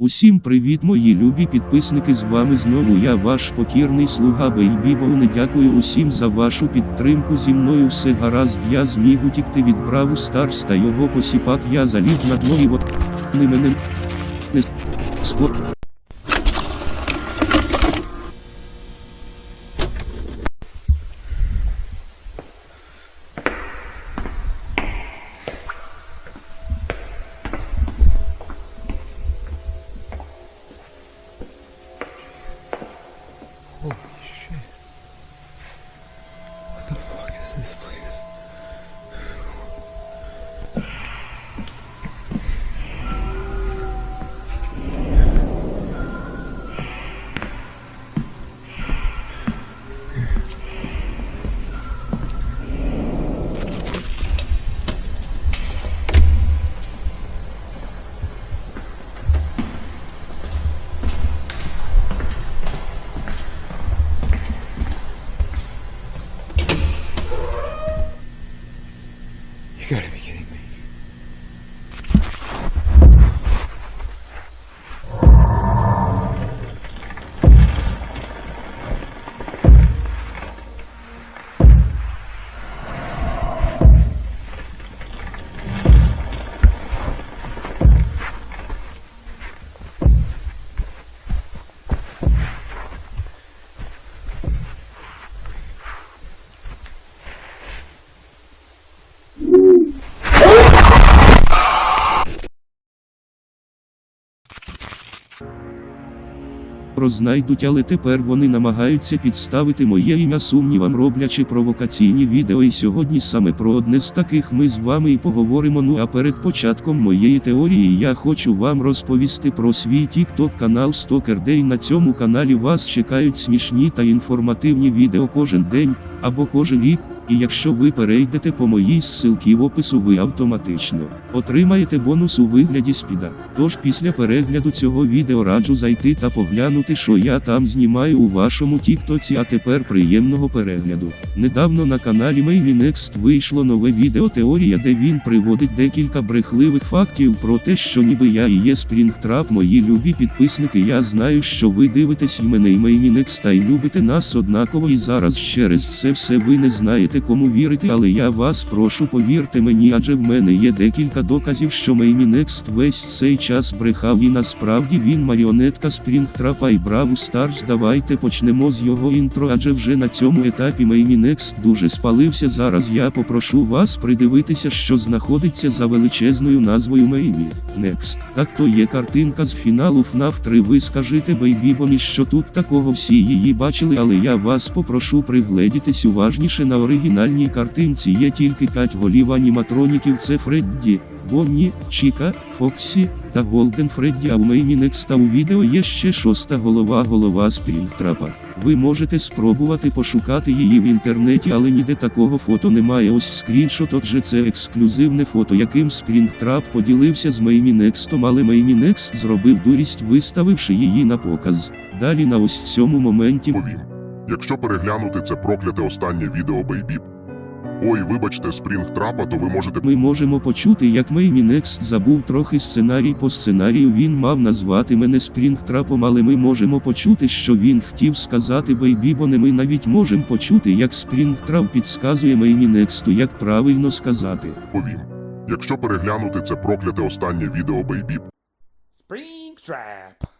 Усім привіт, мої любі підписники. З вами знову я, ваш покірний слуга Бейбібовне. Дякую усім за вашу підтримку. Зі мною все гаразд. Я зміг утікти від Браву Старс та його посіпак. Я заліз на дно і вони мене не. Oh. Рознайдуть, але тепер вони намагаються підставити моє ім'я сумнівам, роблячи провокаційні відео. І сьогодні саме про одне з таких ми з вами і поговоримо. Ну а перед початком моєї теорії я хочу вам розповісти про свій TikTok канал Stoker Day. На цьому каналі вас чекають смішні та інформативні відео кожен день або кожен рік. І якщо ви перейдете по моїй ссылці в опису, ви автоматично отримаєте бонус у вигляді спіда. Тож після перегляду цього відео раджу зайти та поглянути, що я там знімаю у вашому тіктоці, а тепер приємного перегляду. Недавно на каналі Maybe Next вийшло нове відео теорія, де він приводить декілька брехливих фактів про те, що ніби я і є Спрінгтрап, мої любі підписники. Я знаю, що ви дивитесь і мене і Maybe Next та й любите нас однаково і зараз через це все ви не знаєте кому вірити, але я вас прошу повірте мені, адже в мене є декілька доказів, що Next весь цей час брехав і насправді він маріонетка Спрінгтрапа і Браву Старс. Давайте почнемо з його інтро, адже вже на цьому етапі Next дуже спалився. Зараз я попрошу вас придивитися, що знаходиться за величезною назвою Maybe Next. Так то є картинка з фіналу FNAF 3. Ви скажите Бейбібомі, що тут такого всі її бачили, але я вас попрошу пригледітись уважніше на оригінальній картинці. Є тільки 5 голів аніматроніків. Це Фредді, Бонні, Чіка, Фоксі та Голден Фредді. А у Maybe Next у відео є ще шоста голова, голова Спрінгтрапа. Ви можете спробувати пошукати її в інтернеті, але ніде такого фото немає. Ось скріншот, отже це ексклюзивне фото, яким Спрінгтрап поділився з Next, але Next зробив дурість, виставивши її на показ. Далі на ось цьому моменті. Якщо переглянути це прокляте останнє відео Бейбіп. Ой, вибачте, Спрінг Трапа, то ви можете Ми можемо почути, як Меймі Некст забув трохи сценарій по сценарію. Він мав назвати мене Спрінгтрапом, але ми можемо почути, що він хотів сказати Бейбібоне. Ми навіть можемо почути, як Спрінгтрап підсказує Меймі Нексту, як правильно сказати. повім. Якщо переглянути це прокляте останнє відео Бейбіп. Springtrap.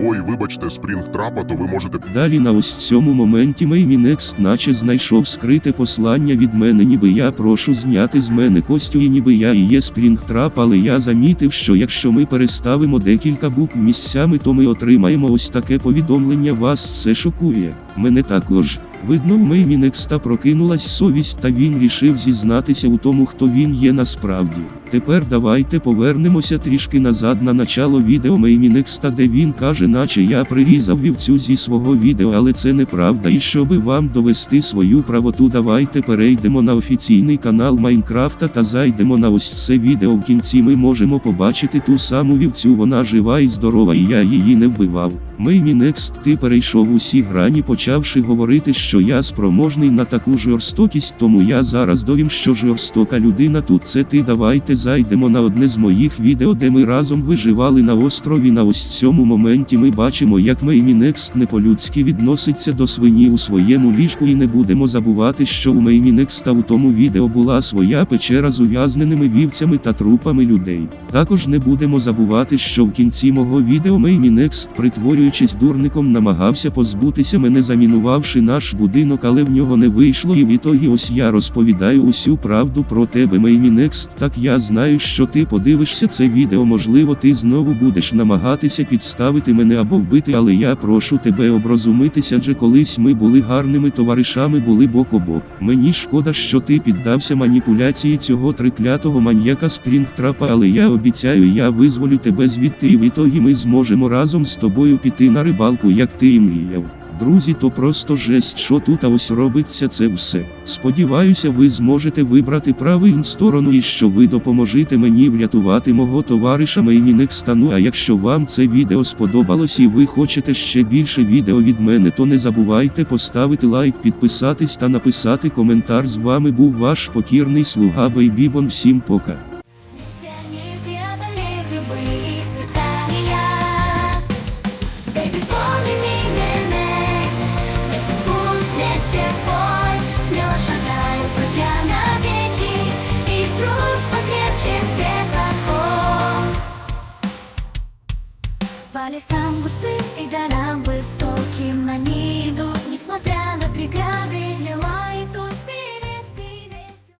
Ой, вибачте, Спрінг Трапа, то ви можете Далі на ось цьому моменті Меймінекст наче знайшов скрите послання від мене, ніби я прошу зняти з мене костю і ніби я і є спрінг трап, але я замітив, що якщо ми переставимо декілька букв місцями, то ми отримаємо ось таке повідомлення. Вас це шокує. Мене також. Видно, в Меймі Некста прокинулась совість, та він рішив зізнатися у тому, хто він є насправді. Тепер давайте повернемося трішки назад на начало відео Меймі Некста, де він каже, наче я прирізав вівцю зі свого відео, але це неправда. І щоби вам довести свою правоту, давайте перейдемо на офіційний канал Майнкрафта та зайдемо на ось це відео. В кінці ми можемо побачити ту саму вівцю, вона жива і здорова, і я її не вбивав. Меймінекст, ти перейшов усі грані, почавши говорити, що я спроможний на таку жорстокість, тому я зараз довім, що жорстока людина тут це ти давайте зайдемо на одне з моїх відео, де ми разом виживали на острові. На ось цьому моменті ми бачимо, як Меймінекст не по-людськи відноситься до свині у своєму ліжку, і не будемо забувати, що у Меймінекста у тому відео була своя печера з ув'язненими вівцями та трупами людей. Також не будемо забувати, що в кінці мого відео Меймінекст, притворюючись дурником, намагався позбутися мене, замінувавши наш будинок, але в нього не вийшло. І в ітогі ось я розповідаю усю правду про тебе, Меймінекст. Так я знаю, що ти подивишся це відео. Можливо, ти знову будеш намагатися підставити мене або вбити, але я прошу тебе оброзумитися, адже колись ми були гарними товаришами, були бок о бок. Мені шкода, що ти піддався маніпуляції цього триклятого маньяка Спрінгтрапа, але я обіцяю, я визволю тебе звідти, і в ітогі ми зможемо разом з тобою піти на рибалку, як ти і мріяв. Друзі, то просто жесть, що тут а ось робиться це все. Сподіваюся, ви зможете вибрати правильну сторону і що ви допоможете мені врятувати мого товариша Мейнінекстану. А якщо вам це відео сподобалось і ви хочете ще більше відео від мене, то не забувайте поставити лайк, підписатись та написати коментар. З вами був ваш покірний слуга Бейбібон. Всім пока. Mabilis ang gusto'y